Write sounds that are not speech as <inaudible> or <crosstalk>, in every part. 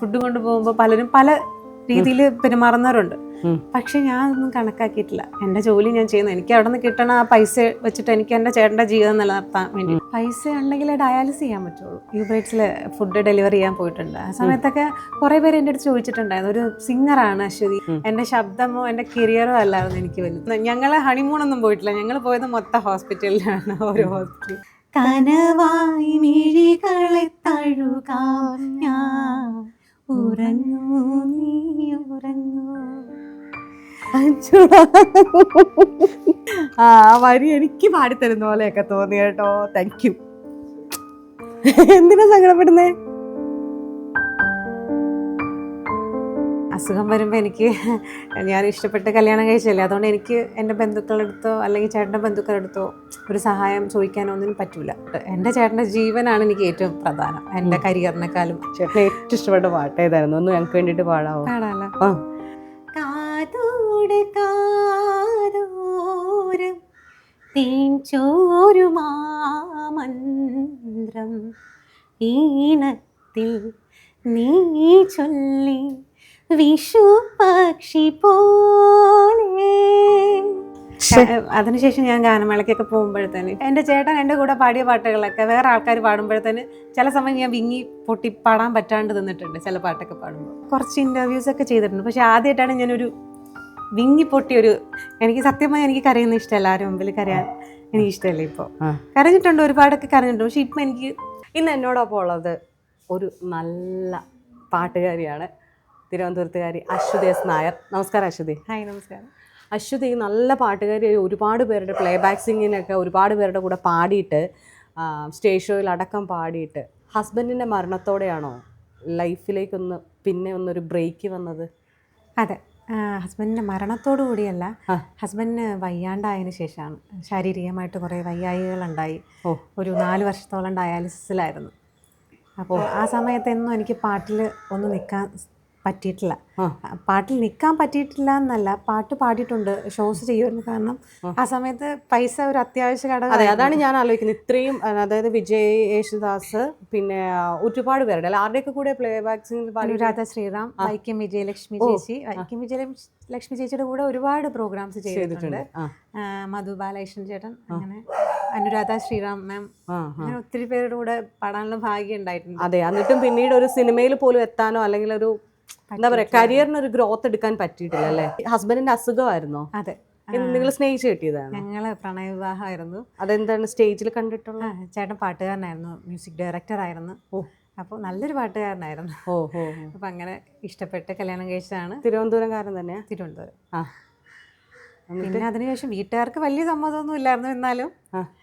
Food കൊണ്ടുപോകുമ്പോൾ പലരും പല രീതിയിൽ പെരുമാറുന്നവരുണ്ട്. പക്ഷെ ഞാൻ ഒന്നും കണക്കാക്കിയിട്ടില്ല. എന്റെ ജോലി ഞാൻ ചെയ്യുന്നു. എനിക്ക് അവിടെ നിന്ന് കിട്ടണ ആ പൈസ വെച്ചിട്ട് എനിക്ക് എന്റെ ചേട്ടന്റെ ജീവിതം നിലനിർത്താൻ വേണ്ടി. പൈസ ഉണ്ടെങ്കിൽ ഡയാലിസ് ചെയ്യാൻ പറ്റുള്ളൂ. യൂബൈറ്റ്സിൽ ഫുഡ് ഡെലിവറി ചെയ്യാൻ പോയിട്ടുണ്ട്. ആ സമയത്തൊക്കെ കുറേ പേര് എന്റെ അടുത്ത് ചോദിച്ചിട്ടുണ്ടായിരുന്നു. ഒരു സിംഗറാണ് അശ്വതി. എന്റെ ശബ്ദമോ എന്റെ കരിയറോ അല്ലായിരുന്നു എനിക്ക് വലുത്. ഞങ്ങൾ ഹണിമൂണൊന്നും പോയിട്ടില്ല. ഞങ്ങൾ പോയത് മൊത്തം ഹോസ്പിറ്റലിലാണ് ഓരോ ഹോസ്പിറ്റൽ കനവായി മിഴികളെ തഴുകാം. ഞാൻ ഉറങ്ങൂ നീ ഉറങ്ങൂ. ആ വരി എനിക്ക് പാടിത്തരുന്ന പോലെയൊക്കെ തോന്നി കേട്ടോ. താങ്ക് യു എന്തിനാ സങ്കടപ്പെടുന്നേ? അസുഖം വരുമ്പോൾ എനിക്ക് ഞാൻ ഇഷ്ടപ്പെട്ട് കല്യാണം കഴിച്ചല്ലേ അതുകൊണ്ട് എനിക്ക് എന്റെ ബന്ധുക്കളുടെ അടുത്തോ അല്ലെങ്കിൽ ചേട്ടന്റെ ബന്ധുക്കളുടെ അടുത്തോ ഒരു സഹായം ചോദിക്കാനോ ഒന്നിനും പറ്റില്ല എന്റെ ചേട്ടന്റെ ജീവനാണ് എനിക്ക് ഏറ്റവും പ്രധാനം. എന്റെ കരിയറിനെക്കാളും. ചേട്ടൻ ഏറ്റവും ഇഷ്ടപ്പെട്ട പാട്ട് ഏതായിരുന്നു? ഒന്ന് ഞങ്ങൾക്ക് വേണ്ടിയിട്ട് പാടാവോ? പാടാലോ. കാതോട് കാതോരം ഈണത്തിൽ നീ ചൊല്ലി വിഷു പക്ഷി പോലെ അതിനുശേഷം ഞാൻ ഗാനമേളക്കൊക്കെ പോകുമ്പോഴത്തേന് എന്റെ ചേട്ടൻ എന്റെ കൂടെ പാടിയ പാട്ടുകളൊക്കെ വേറെ ആൾക്കാർ പാടുമ്പോഴത്തേന് ചില സമയം ഞാൻ വിങ്ങി പൊട്ടി പാടാൻ പറ്റാണ്ട് നിന്നിട്ടുണ്ട് ചില പാട്ടൊക്കെ പാടുമ്പോൾ. കുറച്ച് ഇന്റർവ്യൂസ് ഒക്കെ ചെയ്തിട്ടുണ്ട്. പക്ഷെ ആദ്യമായിട്ടാണ് ഞാനൊരു വിങ്ങി പൊട്ടി ഒരു എനിക്ക് സത്യമായി എനിക്ക് കരയുന്ന ഇഷ്ടമല്ല. ആരും മുമ്പിൽ കരയാൻ എനിക്ക് ഇഷ്ടമല്ല ഇപ്പോൾ. കരഞ്ഞിട്ടുണ്ട് ഒരുപാടൊക്കെ കരഞ്ഞിട്ടുണ്ട്. പക്ഷേ ഇപ്പം എനിക്ക് ഇന്ന് എന്നോടൊപ്പം ഉള്ളത് ഒരു നല്ല പാട്ടുകാരിയാണ്. തിരുവനന്തപുരത്തുകാരി അശ്വതി എസ് നായർ. നമസ്കാരം അശ്വതി. ഹായ് നമസ്കാരം. അശ്വതി നല്ല പാട്ടുകാരി ഒരുപാട് പേരുടെ പ്ലേ ബാക്ക് സിംഗിനൊക്കെ ഒരുപാട് പേരുടെ കൂടെ പാടിയിട്ട് സ്റ്റേജ് ഷോയിൽ അടക്കം പാടിയിട്ട് ഹസ്ബൻഡിന്റെ മരണത്തോടെയാണോ ലൈഫിലേക്കൊന്ന് പിന്നെ ഒന്നൊരു ബ്രേക്ക് വന്നത്? അതെ. ഹസ്ബൻഡിന്റെ മരണത്തോടു കൂടിയല്ല. ഹസ്ബൻഡിന് വയ്യാണ്ടായതിന് ശേഷമാണ്. ശാരീരികമായിട്ട് കുറേ വയ്യായികളുണ്ടായി ഓ. ഒരു നാല് വർഷത്തോളം ഡയാലിസിസിലായിരുന്നു അപ്പോൾ ആ സമയത്തൊന്നും എനിക്ക് പാട്ടിൽ ഒന്ന് നിൽക്കാൻ പറ്റിയിട്ടില്ല. പാട്ടിൽ നിൽക്കാൻ പറ്റിയിട്ടില്ല എന്നല്ല പാട്ട് പാടിയിട്ടുണ്ട് ഷോസ് ചെയ്യുമായിരുന്നു കാരണം ആ. സമയത്ത് പൈസ ഒരു അത്യാവശ്യ ഘടകം അതെ അതാണ് ഞാൻ ആലോചിക്കുന്നത്. ഇത്രയും അതായത് വിജയ് യേശുദാസ് പിന്നെ ഒരുപാട് പേരുടെ അല്ല ആരുടെയൊക്കെ കൂടെ പ്ലേ ബാക്ക് അനുരാധ ശ്രീറാം വൈക്കം വിജയലക്ഷ്മി ചേച്ചി. വൈക്കം വിജയലക്ഷ്മി ചേച്ചിയുടെ കൂടെ ഒരുപാട് പ്രോഗ്രാംസ് ചെയ്തിട്ടുണ്ട്. മധു ബാലകൃഷ്ണൻ ചേട്ടൻ അങ്ങനെ അനുരാധ ശ്രീറാം മാം. അങ്ങനെ ഒത്തിരി പേരുടെ കൂടെ പാടാനുള്ള ഭാഗ്യം ഉണ്ടായിട്ടുണ്ട്. അതെ എന്നിട്ടും പിന്നീട് ഒരു സിനിമയിൽ പോലും എത്താനോ അല്ലെങ്കിൽ ഒരു എന്താ പറയാ കരിയറിന് ഒരു ഗ്രോത്ത് എടുക്കാൻ പറ്റിയിട്ടില്ല അല്ലേ? ഹസ്ബൻഡിന്റെ അസുഖമായിരുന്നോ? അതെ. നിങ്ങൾ സ്നേഹിച്ച് കിട്ടിയതാണ്? ഞങ്ങൾ പ്രണയവിവാഹമായിരുന്നു. അതെന്താണ് സ്റ്റേജിൽ കണ്ടിട്ടുള്ള ചേട്ടൻ പാട്ടുകാരനായിരുന്നു മ്യൂസിക് ഡയറക്ടർ ആയിരുന്നു ഓ. അപ്പോൾ നല്ലൊരു പാട്ടുകാരനായിരുന്നു. ഓ ഓ അപ്പൊ അങ്ങനെ ഇഷ്ടപ്പെട്ട് കല്യാണം കഴിച്ചതാണ്. തിരുവനന്തപുരംകാരൻ തന്നെയാ? തിരുവനന്തപുരം. ആ. പിന്നെ അതിനുശേഷം വീട്ടുകാർക്ക് വലിയ സമ്മതമൊന്നും ഇല്ലായിരുന്നു എന്നാലും.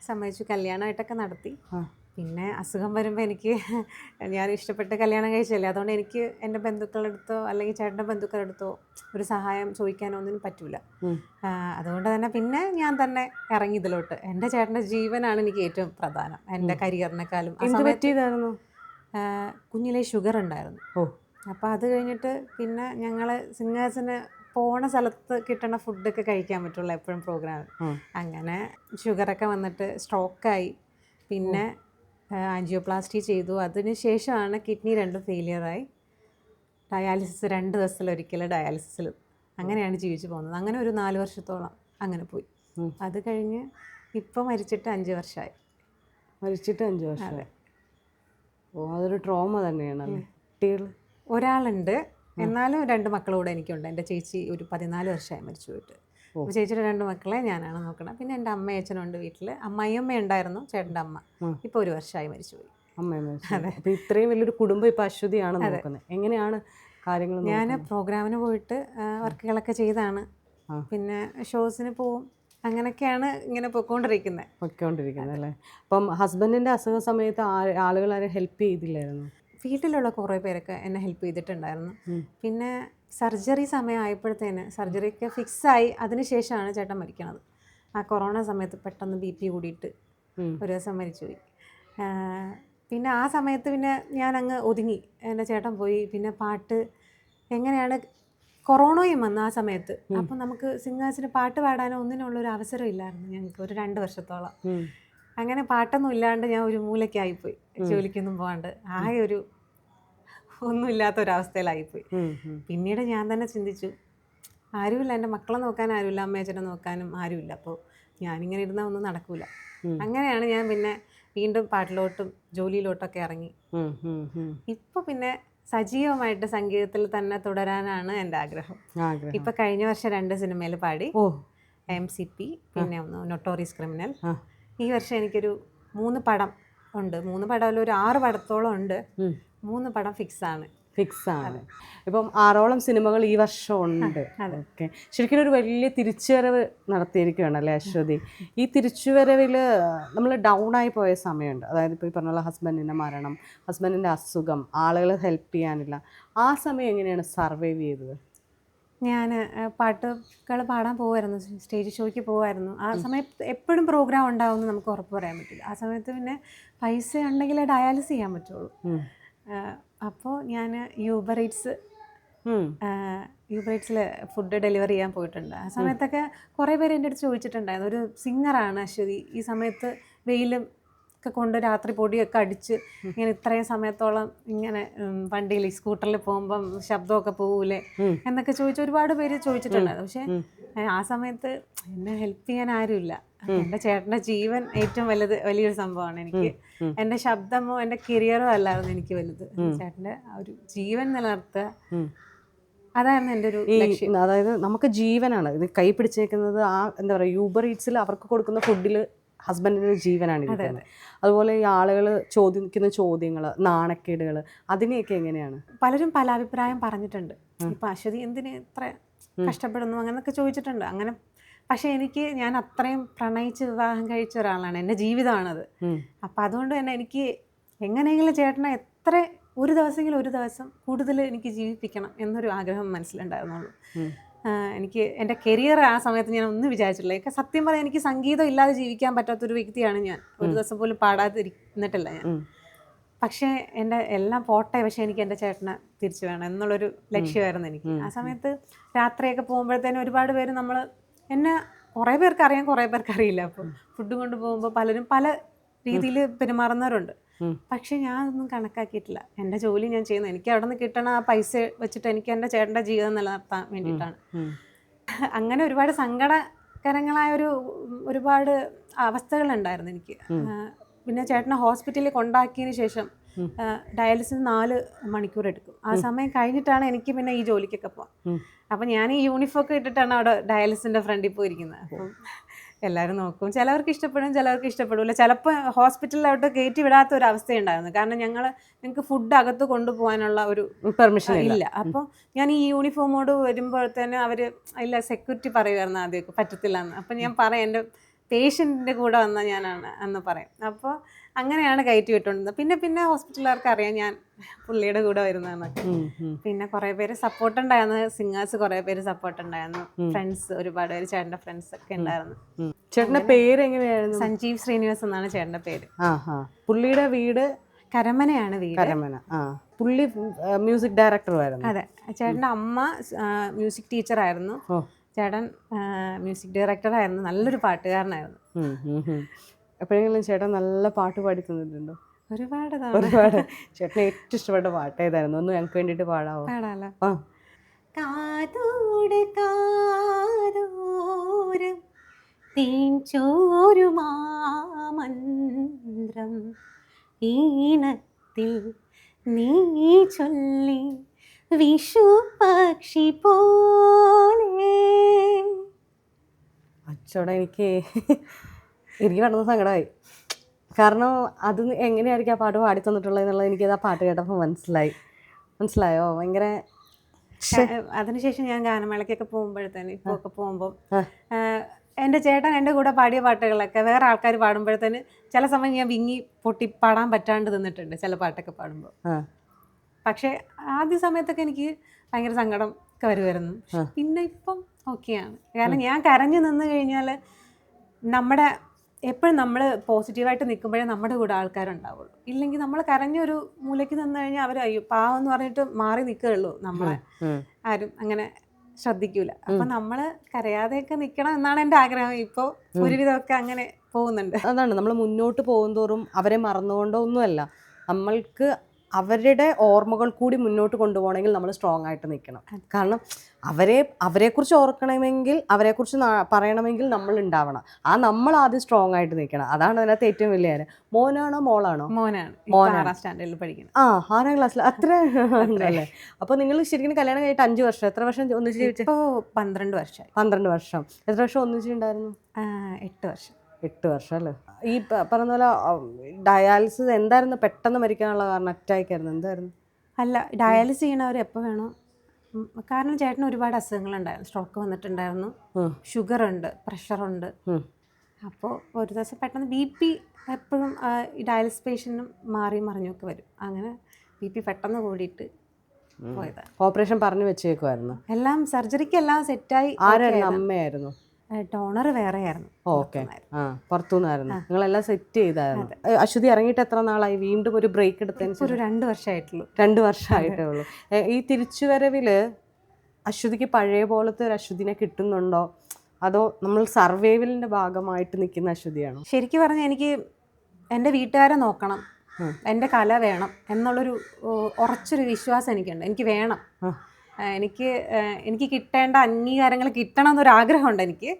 സമ്മതിച്ചു. കല്യാണമായിട്ടൊക്കെ നടത്തി. പിന്നെ അസുഖം വരുമ്പോൾ എനിക്ക് <laughs> ഞാൻ ഇഷ്ടപ്പെട്ട് കല്യാണം കഴിച്ചല്ലേ അതുകൊണ്ട് എനിക്ക് എന്റെ ബന്ധുക്കളുടെ അടുത്തോ അല്ലെങ്കിൽ ചേട്ടന്റെ ബന്ധുക്കളുടെ അടുത്തോ ഒരു സഹായം ചോദിക്കാനോ ഒന്നിനും പറ്റൂല. അതുകൊണ്ട് തന്നെ പിന്നെ ഞാൻ തന്നെ ഇറങ്ങി ഇതിലോട്ട്. എന്റെ ചേട്ടന്റെ ജീവനാണ് എനിക്ക് ഏറ്റവും പ്രധാനം. എന്റെ കരിയറിനെക്കാളും. എന്ത് പറ്റിയതായിരുന്നു? കുഞ്ഞിലെ ഷുഗർ ഉണ്ടായിരുന്നു. ഓ. അപ്പോൾ അത് കഴിഞ്ഞിട്ട് പിന്നെ ഞങ്ങൾ സിംഗേഴ്സിന് പോണ സ്ഥലത്ത് കിട്ടണ ഫുഡൊക്കെ കഴിക്കാൻ പറ്റുള്ളൂ എപ്പോഴും പ്രോഗ്രാം. അങ്ങനെ ഷുഗറൊക്കെ വന്നിട്ട് സ്ട്രോക്കായി. പിന്നെ ആൻജിയോപ്ലാസ്റ്റി ചെയ്തു. അതിന് ശേഷമാണ് കിഡ്നി രണ്ടും ഫെയിലിയറായി ഡയാലിസിസ് രണ്ട് ദിവസത്തിലൊരിക്കൽ ഡയാലിസിസിൽ അങ്ങനെയാണ് ജീവിച്ചു പോകുന്നത്. അങ്ങനെ ഒരു നാല് വർഷത്തോളം അങ്ങനെ പോയി. അത് കഴിഞ്ഞ് ഇപ്പം മരിച്ചിട്ട് അഞ്ച് വർഷമായി മരിച്ചിട്ട് അഞ്ച് വർഷം ഓ അതൊരു ട്രോമ തന്നെയാണ് കുട്ടികൾ ഒരാളുണ്ട്. എന്നാലും രണ്ട് മക്കളൂടെ എനിക്കുണ്ട്. എന്റെ ചേച്ചി ഒരു പതിനാല് വർഷമായി മരിച്ചു പോയിട്ട്. അപ്പോൾ ചേച്ചിയുടെ രണ്ട് മക്കളെ ഞാനാണ് നോക്കണം. പിന്നെ എന്റെ അമ്മ അച്ഛനുണ്ട് വീട്ടിൽ അമ്മയമ്മ ഉണ്ടായിരുന്നു ചേട്ടന്റെ അമ്മ. ഇപ്പോൾ ഒരു വർഷമായി മരിച്ചുപോയി. അമ്മയമ്മ മരിച്ചു അപ്പൊ ഇത്രയും വലിയൊരു കുടുംബം ഇപ്പൊ അശ്വതിയാണ് നോക്കുന്നത്. എങ്ങനെയാണ് കാര്യങ്ങൾ ഞാൻ പ്രോഗ്രാമിന് പോയിട്ട് വർക്കുകളൊക്കെ ചെയ്താണ്. പിന്നെ ഷോസിന് പോവും. അങ്ങനെയൊക്കെയാണ് ഇങ്ങനെ പോയിക്കൊണ്ടിരിക്കുന്നത് പൊയ്ക്കൊണ്ടിരിക്കുന്നത് അല്ലേ? അപ്പം ഹസ്ബൻഡിന്റെ അസുഖ സമയത്ത് ആളുകൾ ആരും ഹെൽപ്പ് ചെയ്തില്ലായിരുന്നു? വീട്ടിലുള്ള കുറേ പേരൊക്കെ എന്നെ ഹെൽപ്പ് ചെയ്തിട്ടുണ്ടായിരുന്നു. പിന്നെ സർജറി സമയമായപ്പോഴത്തേന് സർജറിയൊക്കെ ഫിക്സായി. അതിന് ശേഷമാണ് ചേട്ടൻ മരിക്കണത്. ആ കൊറോണ സമയത്ത് പെട്ടെന്ന് ബി പി കൂടിയിട്ട്. ഒരു ദിവസം മരിച്ചുപോയി. പിന്നെ ആ സമയത്ത് പിന്നെ ഞാൻ അങ്ങ് ഒതുങ്ങി. എന്റെ ചേട്ടൻ പോയി. പിന്നെ പാട്ട് എങ്ങനെയാണ് കൊറോണയും വന്നു ആ സമയത്ത്. അപ്പം നമുക്ക് സിംഗേഴ്സിന് പാട്ട് പാടാനോ ഒന്നിനുള്ള ഒരു അവസരം ഇല്ലായിരുന്നു ഞങ്ങൾക്ക്. ഒരു രണ്ട് വർഷത്തോളം. അങ്ങനെ പാട്ടൊന്നും ഇല്ലാണ്ട് ഞാൻ ഒരു മൂലയ്ക്കായിപ്പോയി. ജോലിക്കൊന്നും പോകാണ്ട്. ആകെ ഒരു ഒന്നുമില്ലാത്ത ഒരവസ്ഥയിലായിപ്പോയി. പിന്നീട് ഞാൻ തന്നെ ചിന്തിച്ചു ആരുമില്ല എന്റെ മക്കളെ നോക്കാൻ ആരുമില്ല അമ്മയച്ഛനെ നോക്കാനും ആരുമില്ല. അപ്പോൾ ഞാനിങ്ങനെ ഇരുന്നാൽ ഒന്നും നടക്കൂല. അങ്ങനെയാണ് ഞാൻ പിന്നെ വീണ്ടും പാട്ടിലോട്ടും ജോലിയിലോട്ടൊക്കെ ഇറങ്ങി. ഇപ്പോൾ പിന്നെ സജീവമായിട്ട് സംഗീതത്തിൽ തന്നെ തുടരാനാണ് എന്റെ ആഗ്രഹം. ഇപ്പൊ ഇപ്പം കഴിഞ്ഞ വർഷം രണ്ട് സിനിമയിൽ പാടി. എം സി പി പിന്നെ ഒന്ന് നൊട്ടോറിയസ് ക്രിമിനൽ ഈ വർഷം എനിക്കൊരു മൂന്ന് പടം ഉണ്ട്. മൂന്ന് പടം ഒരു ആറ് പടത്തോളം ഉണ്ട്. മൂന്ന് പടം ഫിക്സ് ആണ് ഫിക്സ് ആണ് ഇപ്പം ആറോളം സിനിമകൾ ഈ വർഷം ഉണ്ട് ഓക്കെ. ശരിക്കും ഒരു വലിയ തിരിച്ചുവരവ് നടത്തിയിരിക്കുകയാണ് അല്ലേ അശ്വതി? ഈ തിരിച്ചുവരവിൽ നമ്മൾ ഡൗൺ ആയി പോയ സമയമുണ്ട്. അതായത് ഇപ്പോൾ ഈ പറഞ്ഞ പോലെ ഹസ്ബൻഡിന്റെ മരണം ഹസ്ബൻഡിന്റെ അസുഖം ആളുകൾ ഹെൽപ്പ് ചെയ്യാനില്ല. ആ സമയം എങ്ങനെയാണ് സർവൈവ് ചെയ്തത്? ഞാൻ പാട്ടുകൾ പാടാൻ പോകുമായിരുന്നു സ്റ്റേജ് ഷോയ്ക്ക് പോകുമായിരുന്നു ആ സമയത്ത് എപ്പോഴും പ്രോഗ്രാം ഉണ്ടാവുമെന്ന് നമുക്ക് ഉറപ്പ് പറയാൻ പറ്റില്ല. ആ സമയത്ത് പിന്നെ പൈസ ഉണ്ടെങ്കിലേ ഡയാലിസ് ചെയ്യാൻ പറ്റുള്ളൂ. അപ്പോൾ ഞാൻ യൂബർ ഈറ്റ്സ് ഉം. യൂബർ ഈറ്റ്സിൽ ഫുഡ് ഡെലിവറി ചെയ്യാൻ പോയിട്ടുണ്ട്. ആ സമയത്തൊക്കെ കുറേ പേര് എന്റെ അടുത്ത് ചോദിച്ചിട്ടുണ്ടായിരുന്നു. ഒരു സിംഗറാണ് അശ്വതി. ഈ സമയത്ത് വെയിലും ഒക്കെ കൊണ്ട് രാത്രി പൊടിയൊക്കെ അടിച്ച് ഇങ്ങനെ ഇത്രയും സമയത്തോളം ഇങ്ങനെ വണ്ടിയിൽ സ്കൂട്ടറിൽ പോകുമ്പം ശബ്ദമൊക്കെ പോകൂലേ എന്നൊക്കെ ചോദിച്ച് ഒരുപാട് പേര് ചോദിച്ചിട്ടുണ്ടായിരുന്നു. പക്ഷേ ആ സമയത്ത് എന്നെ ഹെൽപ്പ് ചെയ്യാൻ ആരുമില്ല. എന്റെ ചേട്ടന്റെ ജീവൻ ഏറ്റവും വലുത് വലിയൊരു സംഭവമാണ് എനിക്ക്. എന്റെ ശബ്ദമോ എന്റെ കരിയറോ അല്ലായിരുന്നു എനിക്ക് വലുത്. ചേട്ടന്റെ ആ ഒരു ജീവൻ നിലനിർത്തുക. അതായിരുന്നു എന്റെ ഒരു ലക്ഷ്യം. അതായത് നമുക്ക് ജീവനാണ്. ഇത് കൈ പിടിച്ചേക്കുന്നത് ആ എന്താ പറയുക യൂബർ ഈറ്റ്സിൽ അവർക്ക് കൊടുക്കുന്ന ഫുഡിൽ ഹസ്ബൻഡിന്റെ ജീവനാണ് ഇരിക്കുന്നത്. അതുപോലെ ഈ ആളുകൾ ചോദിക്കുന്ന ചോദ്യങ്ങൾ നാണക്കേടുകൾ അതിനെയൊക്കെ എങ്ങനെയാണ്? പലരും പല അഭിപ്രായം പറഞ്ഞിട്ടുണ്ട്. ഇപ്പൊ അശ്വതി എന്തിനെ ഇത്ര കഷ്ടപ്പെടുന്നു? അങ്ങനെയൊക്കെ ചോദിച്ചിട്ടുണ്ട്. അങ്ങനെ പക്ഷെ എനിക്ക് ഞാൻ അത്രയും പ്രണയിച്ച് വിവാഹം കഴിച്ച ഒരാളാണ്. എന്റെ ജീവിതമാണത്. അപ്പം അതുകൊണ്ട് തന്നെ എനിക്ക് എങ്ങനെയെങ്കിലും ചേട്ടനെ എത്ര ഒരു ദിവസമെങ്കിലും ഒരു ദിവസം കൂടുതൽ എനിക്ക് ജീവിപ്പിക്കണം എന്നൊരു ആഗ്രഹം മനസ്സിലുണ്ടായിരുന്നുള്ളൂ. എനിക്ക് എന്റെ കരിയർ ആ സമയത്ത് ഞാൻ ഒന്നും വിചാരിച്ചിട്ടില്ല. എനിക്ക് സത്യം പറയാൻ എനിക്ക് സംഗീതം ഇല്ലാതെ ജീവിക്കാൻ പറ്റാത്തൊരു വ്യക്തിയാണ് ഞാൻ. ഒരു ദിവസം പോലും പാടാതിരിക്കുന്നിട്ടില്ല ഞാൻ. പക്ഷേ എന്റെ എല്ലാം പോട്ടെ പക്ഷേ എനിക്ക് എന്റെ ചേട്ടനെ തിരിച്ചു വേണം എന്നുള്ളൊരു ലക്ഷ്യമായിരുന്നു എനിക്ക്. ആ സമയത്ത് രാത്രിയൊക്കെ പോകുമ്പോഴത്തേനും ഒരുപാട് പേര് നമ്മൾ എന്നെ കുറേ പേർക്ക് അറിയാം കുറേ പേർക്ക് അറിയില്ല അപ്പോൾ ഫുഡ് കൊണ്ട് പോകുമ്പോൾ പലരും പല രീതിയിൽ പെരുമാറുന്നവരുണ്ട്. പക്ഷെ ഞാൻ ഒന്നും കണക്കാക്കിയിട്ടില്ല. എന്റെ ജോലി ഞാൻ ചെയ്യുന്നത് എനിക്ക് അവിടെ നിന്ന് കിട്ടണ ആ പൈസ വെച്ചിട്ട് എനിക്ക് എന്റെ ചേട്ടന്റെ ജീവിതം നിലനിർത്താൻ വേണ്ടിയിട്ടാണ്. അങ്ങനെ ഒരുപാട് സങ്കടകരങ്ങളായ ഒരു ഒരുപാട് അവസ്ഥകളുണ്ടായിരുന്നു എനിക്ക്. പിന്നെ ചേട്ടനെ ഹോസ്പിറ്റലിൽ കൊണ്ടാക്കിയതിന് ശേഷം ഡയാലിസിസ് നാല് മണിക്കൂർ എടുക്കും. ആ സമയം കഴിഞ്ഞിട്ടാണ് എനിക്ക് പിന്നെ ഈ ജോലിക്കൊക്കെ പോകാം. അപ്പം ഞാൻ ഈ യൂണിഫോം ഒക്കെ ഇട്ടിട്ടാണ് അവിടെ ഡയാലിസിന്റെ ഫ്രണ്ടിൽ പോയിരിക്കുന്നത്. അപ്പം എല്ലാവരും നോക്കും. ചിലവർക്ക് ഇഷ്ടപ്പെടും ചിലവർക്ക് ഇഷ്ടപ്പെടില്ല ചിലപ്പോൾ ഹോസ്പിറ്റലിലോട്ട് കയറ്റി വിടാത്ത ഒരു അവസ്ഥയുണ്ടായിരുന്നു. കാരണം ഞങ്ങൾ ഞങ്ങൾക്ക് ഫുഡ് അകത്ത് കൊണ്ടുപോകാനുള്ള ഒരു പെർമിഷൻ ഇല്ല. ഇല്ല. അപ്പോൾ ഞാൻ ഈ യൂണിഫോമോട് വരുമ്പോഴത്തേനും അവർ ഇല്ല സെക്യൂരിറ്റി പറയുമായിരുന്നു ആദ്യമൊക്കെ. പറ്റത്തില്ല എന്ന് അപ്പം ഞാൻ പറയാം എന്റെ പേഷ്യന്റിന്റെ കൂടെ വന്ന ഞാനാണ് എന്ന് പറയും. അപ്പോൾ അങ്ങനെയാണ് കയറ്റി വിട്ടുകൊണ്ടിരുന്നത്. പിന്നെ പിന്നെ ഹോസ്പിറ്റലുകാർക്ക് അറിയാം ഞാൻ പുള്ളിയുടെ കൂടെ വരുന്നതെന്നൊക്കെ. പിന്നെ കുറേ പേര് സപ്പോർട്ട് ഉണ്ടായിരുന്നു. സിംഗേഴ്സ് കുറേ പേര് സപ്പോർട്ട് ഉണ്ടായിരുന്നു. ഫ്രണ്ട്സ് ഒരുപാട് പേര് ചേട്ടന്റെ ഫ്രണ്ട്സ് ഒക്കെ ഉണ്ടായിരുന്നു. ചേട്ടന്റെ ചേട്ടന്റെ പേര് എങ്ങനെയായിരുന്നു? സഞ്ജീവ് ശ്രീനിവാസ് എന്നാണ് ചേട്ടന്റെ പേര്. പുള്ളിയുടെ വീട് കരമനയാണ് വീട്. കരമന പുള്ളി മ്യൂസിക് ഡയറക്ടറുമായിരുന്നു അതെ. ചേട്ടന്റെ അമ്മ മ്യൂസിക് ടീച്ചർ ആയിരുന്നു. ചേട്ടൻ മ്യൂസിക് ഡയറക്ടറായിരുന്നു നല്ലൊരു പാട്ടുകാരനായിരുന്നു. എപ്പോഴെങ്കിലും ചേട്ടൻ നല്ല പാട്ട് പാടി തന്നിട്ടുണ്ടോ ഒരുപാട് ഒരുപാട്. ചേട്ടന് ഏറ്റവും ഇഷ്ടപ്പെട്ട പാട്ട് ഏതായിരുന്നു? ഒന്ന് ഞങ്ങൾക്ക് വേണ്ടിയിട്ട് പാടാവോ? ആ. കാതോട് കാതോരം തേൻചോരുമാമന്ത്രം ഈണത്തിൽ നീ ചൊല്ലി വിഷു പക്ഷി പോലെ. അച്ചോടെ എനിക്ക് എനിക്ക് പെട്ടെന്ന് സങ്കടമായി. കാരണം അത് എങ്ങനെയായിരിക്കും ആ പാട്ട് പാടി തന്നിട്ടുള്ളത് എന്നുള്ളത് എനിക്കത് ആ പാട്ട് കേട്ടപ്പോൾ മനസ്സിലായി. മനസ്സിലായോ? ഭയങ്കര അതിനുശേഷം ഞാൻ ഗാനമേളയ്ക്കൊക്കെ പോകുമ്പോഴത്തേന് ഇപ്പോൾ ഒക്കെ പോകുമ്പോൾ. എന്റെ ചേട്ടൻ എന്റെ കൂടെ പാടിയ പാട്ടുകളൊക്കെ വേറെ ആൾക്കാർ പാടുമ്പോഴത്തേന് ചില സമയം ഞാൻ വിങ്ങി പൊട്ടി പാടാൻ പറ്റാണ്ട് നിന്നിട്ടുണ്ട് ചില പാട്ടൊക്കെ പാടുമ്പോൾ. പക്ഷേ ആദ്യ സമയത്തൊക്കെ എനിക്ക് ഭയങ്കര സങ്കടം ഒക്കെ വരുമായിരുന്നു. പിന്നെ ഇപ്പം ഓക്കെയാണ്. കാരണം ഞാൻ കരഞ്ഞു നിന്ന് കഴിഞ്ഞാൽ നമ്മുടെ എപ്പോഴും നമ്മൾ പോസിറ്റീവായിട്ട് നിൽക്കുമ്പോഴേ നമ്മുടെ കൂടെ ആൾക്കാരുണ്ടാവുള്ളൂ. ഇല്ലെങ്കിൽ നമ്മൾ കരഞ്ഞൊരു മൂലയ്ക്ക് നിന്ന് കഴിഞ്ഞാൽ അവർ അയ്യോ പാവം എന്ന് പറഞ്ഞിട്ട് മാറി നിൽക്കുകയുള്ളൂ നമ്മളെ. ആരും അങ്ങനെ ശ്രദ്ധിക്കൂല. അപ്പം നമ്മൾ കരയാതെയൊക്കെ നിൽക്കണം എന്നാണ് എന്റെ ആഗ്രഹം. ഇപ്പോൾ ഒരുവിധമൊക്കെ അങ്ങനെ പോകുന്നുണ്ട്. അതാണ് നമ്മൾ മുന്നോട്ട് പോകുന്തോറും അവരെ മറന്നുകൊണ്ടോ ഒന്നുമല്ല നമ്മൾക്ക് അവരുടെ ഓർമ്മകൾ കൂടി മുന്നോട്ട് കൊണ്ടുപോകണമെങ്കിൽ നമ്മൾ സ്ട്രോങ് ആയിട്ട് നിൽക്കണം. കാരണം അവരെ അവരെക്കുറിച്ച് ഓർക്കണമെങ്കിൽ അവരെക്കുറിച്ച് പറയണമെങ്കിൽ നമ്മൾ ഉണ്ടാവണം. ആ നമ്മൾ ആദ്യം സ്ട്രോങ് ആയിട്ട് നിൽക്കണം. അതാണ് അതിനകത്ത് ഏറ്റവും വലിയ കാര്യം. മോനാണോ മോളാണോ? മോനാണ്. മോനാണ്. ആറാം സ്റ്റാൻഡേർഡിൽ പഠിക്കുന്നത് ആ ആറാം ക്ലാസ്സിൽ അത്ര അല്ലേ അപ്പോൾ നിങ്ങൾ ശരിക്കും കല്യാണം കഴിഞ്ഞിട്ട് അഞ്ച് വർഷം എത്ര വർഷം ഒന്നിച്ച് ജീവിച്ചു? പന്ത്രണ്ട് വർഷം പന്ത്രണ്ട് വർഷം. എത്ര വർഷം ഒന്നിച്ചിട്ടുണ്ടായിരുന്നു എട്ട് വർഷം. എട്ട് വർഷം അല്ലേ? ഈ പറഞ്ഞ പോലെ ഡയാലിസിസ് എന്തായിരുന്നു? പെട്ടെന്ന് മരിക്കാനുള്ള കാരണം അറ്റാക്ക് ആയിരുന്നു എന്തായിരുന്നു? അല്ല ഡയാലിസിസ് ചെയ്യണവർ എപ്പോൾ വേണോ? കാരണം ചേട്ടന് ഒരുപാട് അസുഖങ്ങളുണ്ടായിരുന്നു. സ്ട്രോക്ക് വന്നിട്ടുണ്ടായിരുന്നു. ഷുഗർ ഉണ്ട് പ്രഷറുണ്ട്. അപ്പോൾ ഒരു ദിവസം പെട്ടെന്ന് ബി പി എപ്പോഴും ഈ ഡയാലിസ് പേഷ്യന്റും മാറി മറിഞ്ഞൊക്കെ വരും. അങ്ങനെ ബി പി പെട്ടെന്ന് കൂടിയിട്ട് പോയതാണ് ഓപ്പറേഷൻ പറഞ്ഞു വെച്ചേക്കുമായിരുന്നു എല്ലാം സർജറിക്ക് എല്ലാം സെറ്റായി ആരായിരുന്നു? അമ്മയായിരുന്നു? ഡോണർ വേറെയായിരുന്നു ഓക്കെ. ആ പുറത്തുനിന്നായിരുന്നു. നിങ്ങളെല്ലാം സെറ്റ് ചെയ്തായിരുന്നു. അശ്വതി ഇറങ്ങിയിട്ട് എത്ര നാളായി? വീണ്ടും ഒരു ബ്രേക്ക് എടുത്തതിന് ഒരു രണ്ട് വർഷമായിട്ടുള്ളൂ. രണ്ട് വർഷമായിട്ടേ ഉള്ളൂ ഈ തിരിച്ചുവരവിൽ അശ്വതിക്ക് പഴയ പോലത്തെ ഒരു അശ്വതിനെ കിട്ടുന്നുണ്ടോ? അതോ നമ്മൾ സർവൈവലിന്റെ ഭാഗമായിട്ട് നിൽക്കുന്ന അശ്വതിയാണോ? ശരിക്കും പറഞ്ഞാൽ എനിക്ക് എന്റെ വീട്ടുകാരെ നോക്കണം. എന്റെ കല വേണം. എന്നുള്ളൊരു ഉറച്ചൊരു വിശ്വാസം എനിക്കുണ്ട്. എനിക്ക് വേണം. എനിക്ക് എനിക്ക് കിട്ടേണ്ട അംഗീകാരങ്ങൾ കിട്ടണം എന്നൊരു ആഗ്രഹമുണ്ട് എനിക്ക്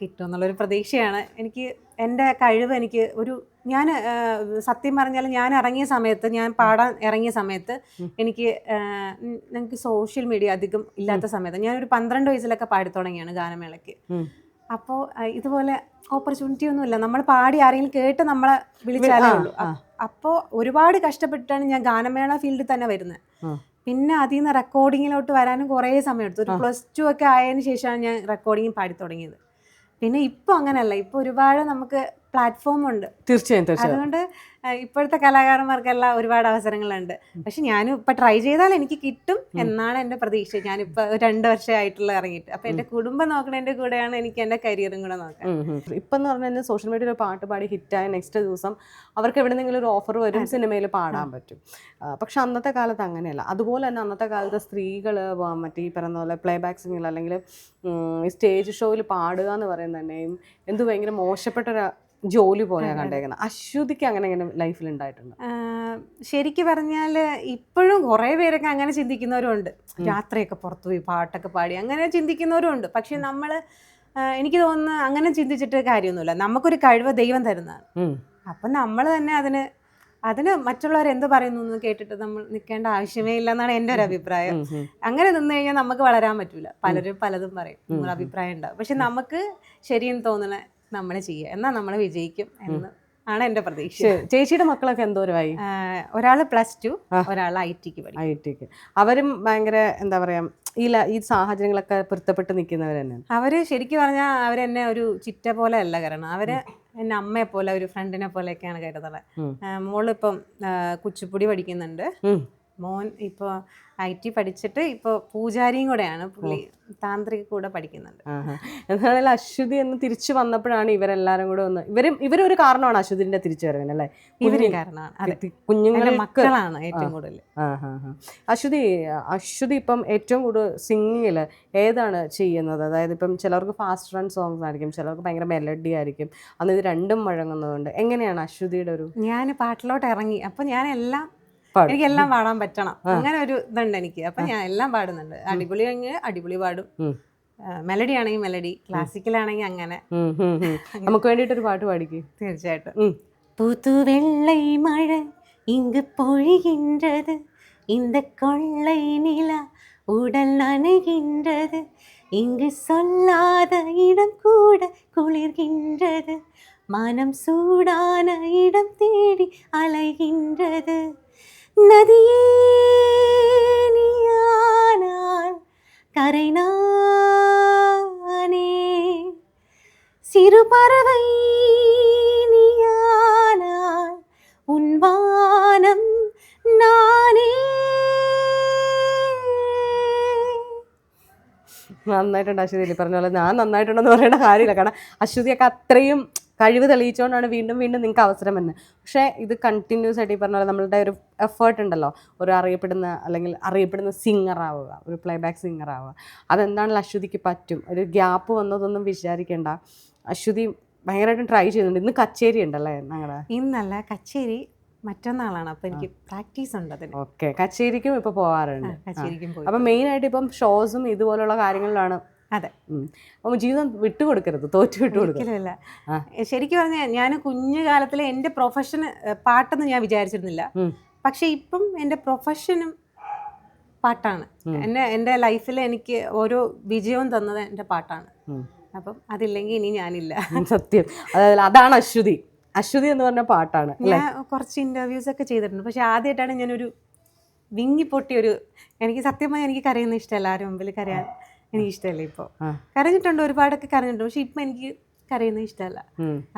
കിട്ടും എന്നുള്ളൊരു പ്രതീക്ഷയാണ്. എനിക്ക് എന്റെ കഴിവ് എനിക്ക് ഒരു ഞാൻ സത്യം പറഞ്ഞാൽ ഞാൻ ഇറങ്ങിയ സമയത്ത് ഞാൻ പാടാൻ ഇറങ്ങിയ സമയത്ത് എനിക്ക് ഞങ്ങൾക്ക് സോഷ്യൽ മീഡിയ അധികം ഇല്ലാത്ത സമയത്ത് ഞാനൊരു പന്ത്രണ്ട് വയസ്സിലൊക്കെ പാടി തുടങ്ങിയാണ് ഗാനമേളയ്ക്ക്. അപ്പോൾ ഇതുപോലെ ഓപ്പർച്യൂണിറ്റി ഒന്നുമില്ല. നമ്മൾ പാടി ആരെങ്കിലും കേട്ട് നമ്മളെ വിളിച്ചാലേ ഉള്ളൂ. അപ്പോൾ ഒരുപാട് കഷ്ടപ്പെട്ടിട്ടാണ് ഞാൻ ഗാനമേള ഫീൽഡിൽ തന്നെ വരുന്നത്. പിന്നെ അതിൽ നിന്ന് റെക്കോർഡിങ്ങിലോട്ട് വരാനും കുറേ സമയമെടുത്തു. ഒരു പ്ലസ് ടു ഒക്കെ ആയതിനു ശേഷമാണ് ഞാൻ റെക്കോർഡിങ് പാടി തുടങ്ങിയത്. പിന്നെ ഇപ്പോൾ അങ്ങനെയല്ല. ഇപ്പോൾ ഒരുപാട് നമുക്ക് പ്ലാറ്റ്ഫോം ഉണ്ട് തീർച്ചയായും തീർച്ചയായും. അതുകൊണ്ട് ഇപ്പോഴത്തെ കലാകാരന്മാർക്കെല്ലാം ഒരുപാട് അവസരങ്ങളുണ്ട്. പക്ഷെ ഞാനും ഇപ്പൊ ട്രൈ ചെയ്താൽ എനിക്ക് കിട്ടും എന്നാണ് എന്റെ പ്രതീക്ഷ. ഞാനിപ്പോ രണ്ടു വർഷമായിട്ടുള്ള ഇറങ്ങിയിട്ട്. അപ്പൊ എന്റെ കുടുംബം നോക്കണതിന്റെ കൂടെയാണ് എനിക്ക് എന്റെ കരിയറും കൂടെ നോക്കാൻ. ഇപ്പം എന്ന് പറഞ്ഞാൽ സോഷ്യൽ മീഡിയയിൽ പാട്ട് പാടി ഹിറ്റായ നെക്സ്റ്റ് ദിവസം അവർക്ക് എവിടെന്നെങ്കിലും ഒരു ഓഫർ വരും സിനിമയിൽ പാടാൻ പറ്റും. പക്ഷെ അന്നത്തെ കാലത്ത് അങ്ങനെയല്ല. അതുപോലെ തന്നെ അന്നത്തെ കാലത്ത് സ്ത്രീകൾ മറ്റേ ഈ പറയുന്ന പോലെ പ്ലേ ബാക്ക് സിംഗിൽ അല്ലെങ്കിൽ സ്റ്റേജ് ഷോയിൽ പാടുക എന്ന് പറയുന്നത് തന്നെയും എന്ത് ഭയങ്കര മോശപ്പെട്ട ഒരു ജോലി പോലെയാണ് കണ്ടേക്കുന്നത് അശ്വതിക്ക് അങ്ങനെ അങ്ങനെ ലൈഫിൽ ഉണ്ടായിട്ടുണ്ട് ശരിക്കും പറഞ്ഞാൽ ഇപ്പോഴും കുറേ പേരൊക്കെ അങ്ങനെ ചിന്തിക്കുന്നവരുണ്ട്. രാത്രിയൊക്കെ പുറത്തു പോയി പാട്ടൊക്കെ പാടി അങ്ങനെ ചിന്തിക്കുന്നവരുണ്ട്. പക്ഷെ നമ്മൾ എനിക്ക് തോന്നുന്നു അങ്ങനെ ചിന്തിച്ചിട്ട് കാര്യമൊന്നുമില്ല. നമുക്കൊരു കഴിവ് ദൈവം തരുന്നതാണ്. അപ്പൊ നമ്മൾ തന്നെ അതിന് അതിന് മറ്റുള്ളവർ എന്ത് പറയുന്നു എന്ന് കേട്ടിട്ട് നമ്മൾ നിൽക്കേണ്ട ആവശ്യമേ ഇല്ല എന്നാണ് എന്റെ ഒരു അഭിപ്രായം. അങ്ങനെ നിന്ന് കഴിഞ്ഞാൽ നമുക്ക് വളരാൻ പറ്റില്ല പലരും പലതും പറയും. നമ്മുടെ അഭിപ്രായം ഉണ്ടാവും. പക്ഷെ നമുക്ക് ശരിയെന്ന് തോന്നണ നമ്മൾ ചെയ്യുക. എന്നാൽ നമ്മൾ വിജയിക്കും എന്ന് ആണ് എന്റെ പ്രതീക്ഷ. ചേച്ചിയുടെ മക്കളൊക്കെ എന്തോരമായി? ഒരാൾ പ്ലസ് ടു. ഒരാൾ ഐ ടിക്ക് പഠിക്കും ഐ ടിക്ക് അവരും ഭയങ്കര എന്താ പറയാ ഈ ഈ സാഹചര്യങ്ങളൊക്കെ പൊരുത്തപ്പെട്ട് നിൽക്കുന്നവർ തന്നെയാണ്. അവർ ശരിക്കും പറഞ്ഞാൽ അവരെന്നെ ഒരു ചിറ്റ പോലെ അല്ല കാരണം. അവർ എന്നെ അമ്മയെ പോലെ ഒരു ഫ്രണ്ടിനെ പോലെയൊക്കെയാണ് കരുതുന്നത് മോൾ മോളിപ്പം കുച്ചിപ്പുടി പഠിക്കുന്നുണ്ട്. മോൻ ഇപ്പോൾ ഐ ടി പഠിച്ചിട്ട് ഇപ്പോൾ പൂജാരിയും കൂടെയാണ്. പുള്ളി താന്ത്രിക കൂടെ പഠിക്കുന്നുണ്ട്. എന്നാണെങ്കിൽ അശ്വതി എന്ന് തിരിച്ചു വന്നപ്പോഴാണ് ഇവരെല്ലാരും കൂടെ ഒന്ന് ഇവരും ഇവരൊരു കാരണമാണ് അശ്വതിന്റെ തിരിച്ചു വരവിന് അല്ലേ? ഇവരും കാരണമാണ്. കുഞ്ഞുങ്ങളെ മക്കളാണ് ഏറ്റവും കൂടുതൽ. അശ്വതി അശ്വതി ഇപ്പം ഏറ്റവും കൂടുതൽ സിംഗിങ്ങിൽ ഏതാണ് ചെയ്യുന്നത്? അതായത് ഇപ്പം ചിലർക്ക് ഫാസ്റ്റ് റൺ സോങ്സ് ആയിരിക്കും ചിലർക്ക് ഭയങ്കര മെലഡി ആയിരിക്കും. അന്ന് ഇത് രണ്ടും വഴങ്ങുന്നതുകൊണ്ട് എങ്ങനെയാണ് അശ്വതിയുടെ ഒരു ഞാൻ പാട്ടിലോട്ട് ഇറങ്ങി. അപ്പം ഞാൻ എല്ലാം. എനിക്ക് എല്ലാം പാടാൻ പറ്റണം അങ്ങനെ ഒരു ഇതുണ്ട് എനിക്ക് അപ്പം ഞാൻ എല്ലാം പാടുന്നുണ്ട് അടിപൊളി ആണെങ്കിൽ അടിപൊളി പാടും ഉം. മെലഡി ആണെങ്കിൽ മെലഡി ക്ലാസിക്കൽ ആണെങ്കിൽ അങ്ങനെ ഉം, ഉം, ഉം. നമുക്ക് വേണ്ടിയിട്ടൊരു പാട്ട് പാടിക്കും തീർച്ചയായിട്ടും புது வெள்ளை மழை இங்கு பொழிகின்றது இந்த கொள்ளை நிலா உடல் நனைகின்றது இங்கு சொல்லாத இடம் கூட குளிர்கின்றது மனம் சூடான இடம் தேடி அலைகின்றது நதியே நீயானால் கரை நானே சிறு பறவை நீயானால் உன் வானம் நானே നന്നായിട്ടുണ്ട് അശ്വതി പറഞ്ഞ പോലെ ഞാൻ നന്നായിട്ടുണ്ടെന്ന് പറയേണ്ട കാര്യമില്ല കാരണം അശ്വതിയൊക്കെ അത്രയും കഴിവ് തെളിയിച്ചുകൊണ്ടാണ് വീണ്ടും വീണ്ടും നിങ്ങൾക്ക് അവസരം വരുന്നത് പക്ഷേ ഇത് കണ്ടിന്യൂസ് ആയിട്ട് ഈ പറഞ്ഞ പോലെ നമ്മളുടെ ഒരു എഫേർട്ട് ഉണ്ടല്ലോ. ഒരു അറിയപ്പെടുന്ന അല്ലെങ്കിൽ അറിയപ്പെടുന്ന സിംഗർ ആവുക ഒരു പ്ലേബാക്ക് സിംഗർ ആവുക. അതെന്താണല്ലോ അശ്വതിക്ക് പറ്റും. ഒരു ഗ്യാപ്പ് വന്നതൊന്നും വിചാരിക്കേണ്ട. അശ്വതി ഭയങ്കരമായിട്ടും ട്രൈ ചെയ്യുന്നുണ്ട്. ഇന്ന് കച്ചേരി ഉണ്ടല്ലേ ഞങ്ങളുടെ ഇന്നല്ല കച്ചേരി മറ്റന്നാളാണ്. അപ്പൊ എനിക്ക് പ്രാക്ടീസ് ഉണ്ട് അതിന്. ഓക്കെ കച്ചേരിക്കും ഇപ്പൊ പോവാറുണ്ട്. കച്ചേരിക്കും അപ്പൊ മെയിൻ ആയിട്ട് ഇപ്പം ഷോസും ഇതുപോലുള്ള കാര്യങ്ങളിലാണ് അതെ. അപ്പം ജീവിതം വിട്ടുകൊടുക്കരുത് തോറ്റു വിട്ടുകൊടുക്കില്ല. ശരിക്കും പറഞ്ഞാൽ ഞാൻ കുഞ്ഞു കാലത്തിലെ എന്റെ പ്രൊഫഷന് പാട്ടെന്ന് ഞാൻ വിചാരിച്ചിരുന്നില്ല. പക്ഷെ ഇപ്പം എന്റെ പ്രൊഫഷനും പാട്ടാണ്. എന്നെ എന്റെ ലൈഫിൽ എനിക്ക് ഓരോ വിജയവും തന്നത് എന്റെ പാട്ടാണ്. അപ്പം അതില്ലെങ്കിൽ ഇനി ഞാനില്ല. സത്യം. അതാണ് അശ്വതി. അശ്വതി എന്ന് പറഞ്ഞ പാട്ടാണ് ഞാൻ കുറച്ച് ഇന്റർവ്യൂസ് ഒക്കെ ചെയ്തിട്ടുണ്ട്. പക്ഷെ ആദ്യമായിട്ടാണ് ഞാനൊരു വിങ്ങി പൊട്ടിയൊരു എനിക്ക് സത്യമായി എനിക്ക് കരയുന്ന ഇഷ്ടമല്ല. ആരും മുമ്പിൽ കരയാൻ? എനിക്ക് ഇഷ്ടമല്ല ഇപ്പോൾ. കരഞ്ഞിട്ടുണ്ട് ഒരുപാടൊക്കെ കരഞ്ഞിട്ടുണ്ട്. പക്ഷെ ഇപ്പം എനിക്ക് കരയുന്നത് ഇഷ്ടമല്ല.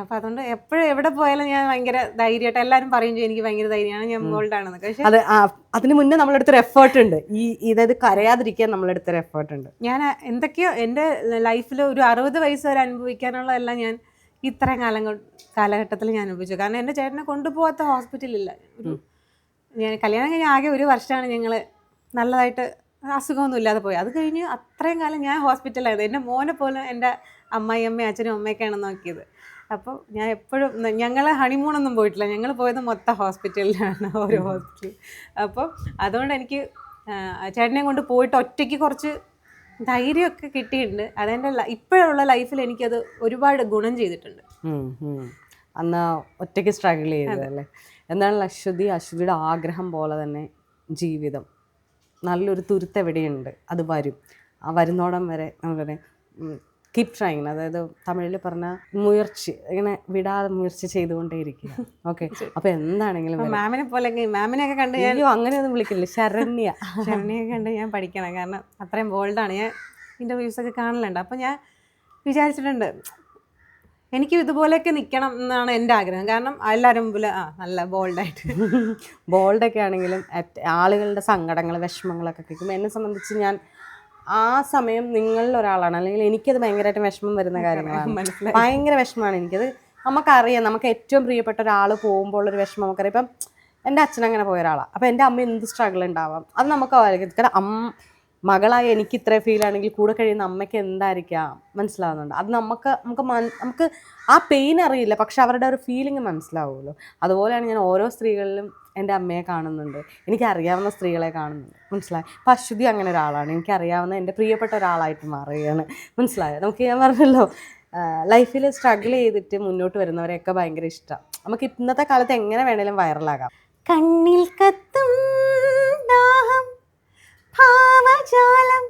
അപ്പം അതുകൊണ്ട് എപ്പോഴും എവിടെ പോയാലും ഞാൻ ഭയങ്കര ധൈര്യമായിട്ട് എല്ലാവരും പറയും ചെയ്യും എനിക്ക് ഭയങ്കര ധൈര്യമാണ് ഞാൻ ബോൾഡ് പക്ഷേ അത് അതിന് മുന്നേ നമ്മളെടുത്തൊരു എഫേർട്ട് ഉണ്ട്. ഈ ഇതായത് കരയാതിരിക്കാൻ നമ്മളെടുത്തൊരു എഫേർട്ട് ഉണ്ട്. ഞാൻ എന്തൊക്കെയോ എന്റെ ലൈഫിൽ ഒരു അറുപത് വയസ്സ് വരെ അനുഭവിക്കാനുള്ളതെല്ലാം ഞാൻ ഇത്രയും കാലം കാലഘട്ടത്തിൽ ഞാൻ അനുഭവിച്ചു. കാരണം എന്റെ ചേട്ടനെ കൊണ്ടുപോകാത്ത ഹോസ്പിറ്റലില്ല ഒരു ഞാൻ കല്യാണം കഴിഞ്ഞ ആകെ ഒരു വർഷമാണ് ഞങ്ങൾ നല്ലതായിട്ട് അസുഖമൊന്നും ഇല്ലാതെ പോയി. അത് കഴിഞ്ഞ് അത്രയും കാലം ഞാൻ ഹോസ്പിറ്റലായത് എന്റെ മോനെ പോലെ എന്റെ അമ്മായി അമ്മയും അച്ഛനും അമ്മയൊക്കെയാണ് നോക്കിയത്. അപ്പോൾ ഞാൻ എപ്പോഴും ഞങ്ങൾ ഹണിമൂണൊന്നും പോയിട്ടില്ല. ഞങ്ങൾ പോയത് മൊത്തം ഹോസ്പിറ്റലിലാണ് ഓരോ ഹോസ്പിറ്റൽ. അപ്പോൾ അതുകൊണ്ട് എനിക്ക് ചേട്ടനെയും ചേട്ടനെ കൊണ്ട് പോയിട്ട് ഒറ്റയ്ക്ക് കുറച്ച് ധൈര്യമൊക്കെ കിട്ടിയിട്ടുണ്ട്. അതെന്റെ ഇപ്പോഴുള്ള ലൈഫിൽ എനിക്കത് ഒരുപാട് ഗുണം ചെയ്തിട്ടുണ്ട്. അന്ന് ഒറ്റയ്ക്ക് സ്ട്രഗിൾ ചെയ്തതല്ലേ? എന്താണ് അശ്വതി അശ്വതിയുടെ ആഗ്രഹം പോലെ തന്നെ ജീവിതം? നല്ലൊരു തുരുത്ത് എവിടെയുണ്ട്? അത് വരും. ആ വരുന്നോടം വരെ അങ്ങനെ കീപ് ട്രൈങ് അതായത് തമിഴിൽ പറഞ്ഞ മുയർച്ചി ഇങ്ങനെ വിടാതെ മുയർച്ച ചെയ്തുകൊണ്ടേയിരിക്കുക. ഓക്കെ അപ്പൊ എന്താണെങ്കിലും. മാമിനെ പോലെ മാമിനെയൊക്കെ കണ്ട് ഞാൻ അയ്യോ അങ്ങനെയൊന്നും വിളിക്കില്ല ശരണ്യ. <laughs> ശരണ്യൊക്കെ കണ്ട് ഞാൻ പഠിക്കണം. കാരണം അത്രയും ബോൾഡാണ് ഞാൻ ഇന്റർവ്യൂസ് ഒക്കെ കാണലുണ്ട്. അപ്പോൾ ഞാൻ വിചാരിച്ചിട്ടുണ്ട് എനിക്ക് ഇതുപോലെയൊക്കെ നിൽക്കണം എന്നാണ് എന്റെ ആഗ്രഹം. കാരണം എല്ലാവരും മുമ്പിൽ ആ നല്ല ബോൾഡായിട്ട് ബോൾഡൊക്കെ ആണെങ്കിലും ആളുകളുടെ സങ്കടങ്ങൾ വിഷമങ്ങളൊക്കെ കേൾക്കുമ്പോൾ എന്നെ സംബന്ധിച്ച് ഞാൻ ആ സമയം നിങ്ങളിൽ ഒരാളാണ്. അല്ലെങ്കിൽ എനിക്കത് ഭയങ്കരമായിട്ട് വിഷമം വരുന്ന കാര്യങ്ങളാണ്. ഭയങ്കര വിഷമമാണ് എനിക്കത്. നമുക്കറിയാം നമുക്ക് ഏറ്റവും പ്രിയപ്പെട്ട ഒരാൾ പോകുമ്പോൾ ഒരു വിഷമം നമുക്കറിയാം. ഇപ്പം എന്റെ അച്ഛൻ അങ്ങനെ പോയ ഒരാളാണ് അപ്പോൾ എന്റെ അമ്മ എന്ത് സ്ട്രഗിൾ ഉണ്ടാവാം അത് നമുക്ക്. കാരണം അമ്മ മകളായ എനിക്ക് ഇത്ര ഫീൽ ആണെങ്കിൽ കൂടെ കഴിയുന്ന അമ്മയ്ക്ക് എന്തായിരിക്കാം? മനസ്സിലാവുന്നുണ്ട്. അത് നമുക്ക് നമുക്ക് നമുക്ക് ആ പെയിൻ അറിയില്ല പക്ഷെ അവരുടെ ഒരു ഫീലിംഗ് മനസ്സിലാവുമല്ലോ. അതുപോലെയാണ് ഞാൻ ഓരോ സ്ത്രീകളിലും എന്റെ അമ്മയെ കാണുന്നുണ്ട്. എനിക്ക് അറിയാവുന്ന സ്ത്രീകളെ കാണുന്നുണ്ട്. മനസ്സിലായി? അപ്പം അശ്വതി അങ്ങനെ ഒരാളാണ്. എനിക്കറിയാവുന്ന എന്റെ പ്രിയപ്പെട്ട ഒരാളായിട്ട് മാറുകയാണ്. മനസ്സിലായോ? നമുക്ക് ഞാൻ പറഞ്ഞല്ലോ ലൈഫിൽ സ്ട്രഗിൾ ചെയ്തിട്ട് മുന്നോട്ട് വരുന്നവരെയൊക്കെ ഭയങ്കര ഇഷ്ടമാണ് നമുക്ക് ഇന്നത്തെ കാലത്ത് എങ്ങനെ വേണേലും വൈറലാകാം കണ്ണിൽ കത്തും ദാഹം ഭാവജാലം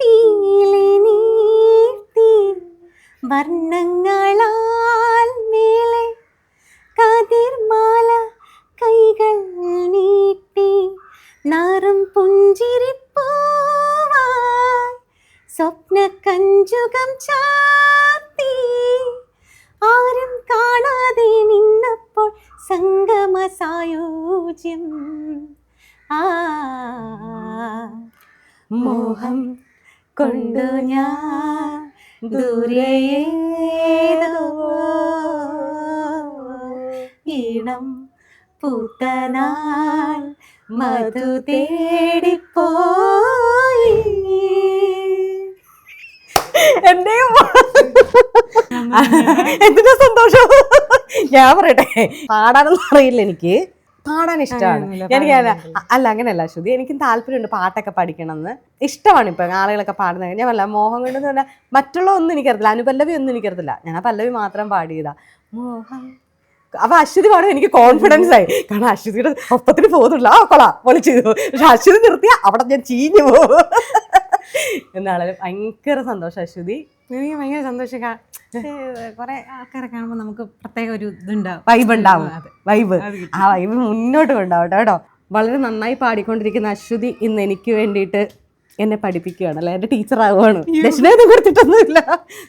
പീലി നീർത്തി വർണങ്ങളാൽ മേലെ കതിർമാല കൈകൾ നീട്ടി നാറും പുഞ്ചിരിപ്പൂവായി സ്വപ്ന കഞ്ചുകം ചാർത്തി. ആരും കാണാതെ നിന്നപ്പോൾ സംഗമ സായോജ്യം ആ മോഹം കൊണ്ടു ഞാൻ ദൂരെയേതോ ഈണം പൂത്തനാൾ മധു തേടിപ്പോയി. എന്റെ എന്തിനാ സന്തോഷം? ഞാൻ പറയട്ടെ. പാടാനൊന്നും അറിയില്ല എനിക്ക്. പാടാൻ ഇഷ്ടമാണ്. എനിക്ക് അല്ല അങ്ങനെയല്ല ശ്രുതി. എനിക്കും താല്പര്യമുണ്ട് പാട്ടൊക്കെ പഠിക്കണം എന്ന് ഇഷ്ടമാണ് ഇപ്പൊ ആളുകളൊക്കെ പാടുന്നത്. ഞാൻ പറഞ്ഞ മോഹം കൊണ്ടെന്ന് പറഞ്ഞാൽ മറ്റുള്ള ഒന്നും എനിക്കറിയത്തില്ല അനുപല്ലവി ഒന്നും എനിക്കറിയത്തില്ല. ഞാൻ ആ പല്ലവി മാത്രം പാടിയതാ. മോഹം. അപ്പൊ അശ്വതി പാടും എനിക്ക് കോൺഫിഡൻസ് ആയി. കാരണം അശ്വതിയുടെ ഒപ്പത്തിന് പോകുന്നില്ല ആ കൊളാ പൊളിച്ചു. പക്ഷെ അശ്വതി നിർത്തിയാ അവിടെ ഞാൻ ചീഞ്ഞു പോകും. എന്നാലും ഭയങ്കര സന്തോഷം അശ്വതി. എനിക്ക് ഭയങ്കര സന്തോഷം. കുറെ ആൾക്കാരെ കാണുമ്പോൾ നമുക്ക് പ്രത്യേക ഒരു ഇതുണ്ടാവും. വൈബ് ഉണ്ടാവും. വൈബ് ആ വൈബ് മുന്നോട്ട് കൊണ്ടാവട്ടെ കേട്ടോ. വളരെ നന്നായി പാടിക്കൊണ്ടിരിക്കുന്ന അശ്വതി ഇന്ന് എനിക്ക് വേണ്ടിയിട്ട് എന്നെ പഠിപ്പിക്കുകയാണ്. അല്ലെ? എന്റെ ടീച്ചർ ആവുകയാണ് ദക്ഷിണേന്ന് കൊടുത്തിട്ടൊന്നുമില്ല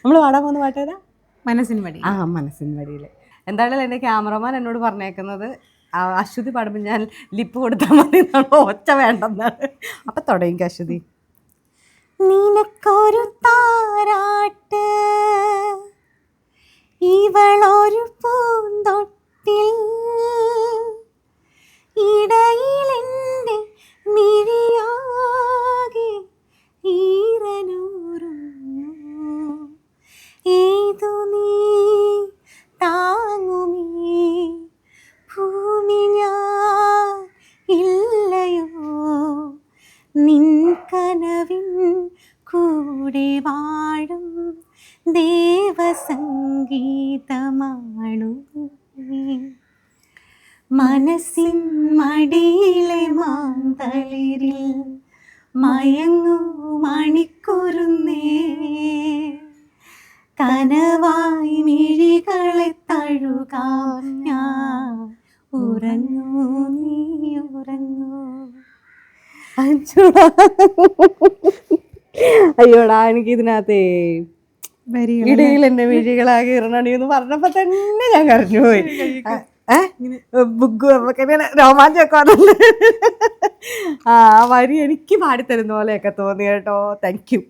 നമ്മൾ പാടാൻ പോകുന്ന പാട്ടേതാ മനസ്സിന് മടി ആ മനസ്സിൻ വഴിയിൽ എന്തായാലും എന്റെ ക്യാമറമാൻ എന്നോട് പറഞ്ഞേക്കുന്നത് അശ്വതി പാടുമ്പോൾ ഞാൻ ലിപ്പ് കൊടുത്താൽ മതി ഒച്ച വേണ്ടെന്നാണ്. അപ്പം തുടങ്ങിക്കും അശ്വതി. നിനക്കൊരു താരാട്ട്. ഇവളൊരു പൂന്തൊട്ടിൽ കനവായി മിഴികളെ തഴുകാം ഞാൻ. ഉറങ്ങൂ നീ ഉറങ്ങൂ. അയ്യോടാ. എനിക്ക് ഇതിനകത്തേ ഇടയിൽ എന്റെ മിഴികളാകെ ഇറങ്ങണി എന്ന് പറഞ്ഞപ്പോ തന്നെ ഞാൻ കരഞ്ഞു പോയി ബുക്ക് രോമാഞ്ചൊക്കെ ആ വരി എനിക്ക് പാടിത്തരുന്ന പോലെയൊക്കെ തോന്നി കേട്ടോ. താങ്ക് യു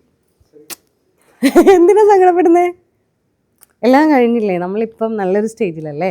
എന്തിനാ സങ്കടപ്പെടുന്നേ? എല്ലാം കഴിഞ്ഞില്ലേ? നമ്മളിപ്പം നല്ലൊരു സ്റ്റേജിലല്ലേ